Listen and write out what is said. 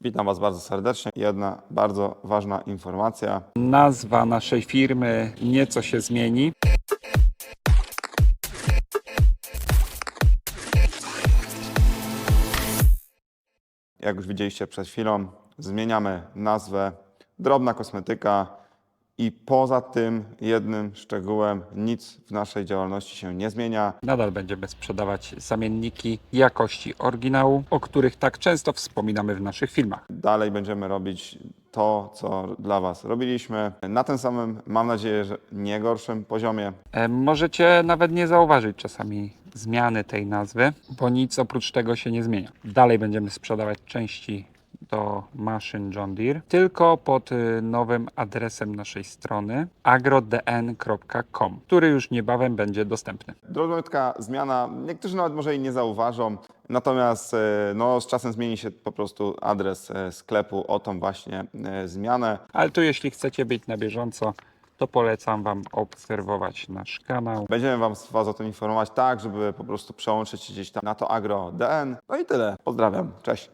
Witam Was bardzo serdecznie. Jedna bardzo ważna informacja. Nazwa naszej firmy nieco się zmieni. Jak już widzieliście przed chwilą, zmieniamy nazwę Drobna Kosmetyka i poza tym jednym szczegółem nic w naszej działalności się nie zmienia. Nadal będziemy sprzedawać zamienniki jakości oryginału, o których tak często wspominamy w naszych filmach. Dalej będziemy robić to, co dla Was robiliśmy, na tym samym, mam nadzieję, że nie gorszym poziomie. E, Możecie nawet nie zauważyć czasami zmiany tej nazwy, bo nic oprócz tego się nie zmienia. Dalej będziemy sprzedawać części do maszyn John Deere, tylko pod y, nowym adresem naszej strony agrodn.com, który już niebawem będzie dostępny. Drobniutka zmiana, niektórzy nawet może jej nie zauważą, natomiast e, no, z czasem zmieni się po prostu adres e, sklepu o tą właśnie zmianę. Ale tu jeśli chcecie być na bieżąco, to polecam Wam obserwować nasz kanał. Będziemy wam, Was o tym informować tak, żeby po prostu przełączyć się gdzieś tam na to agro DN. No i tyle. Pozdrawiam. Cześć.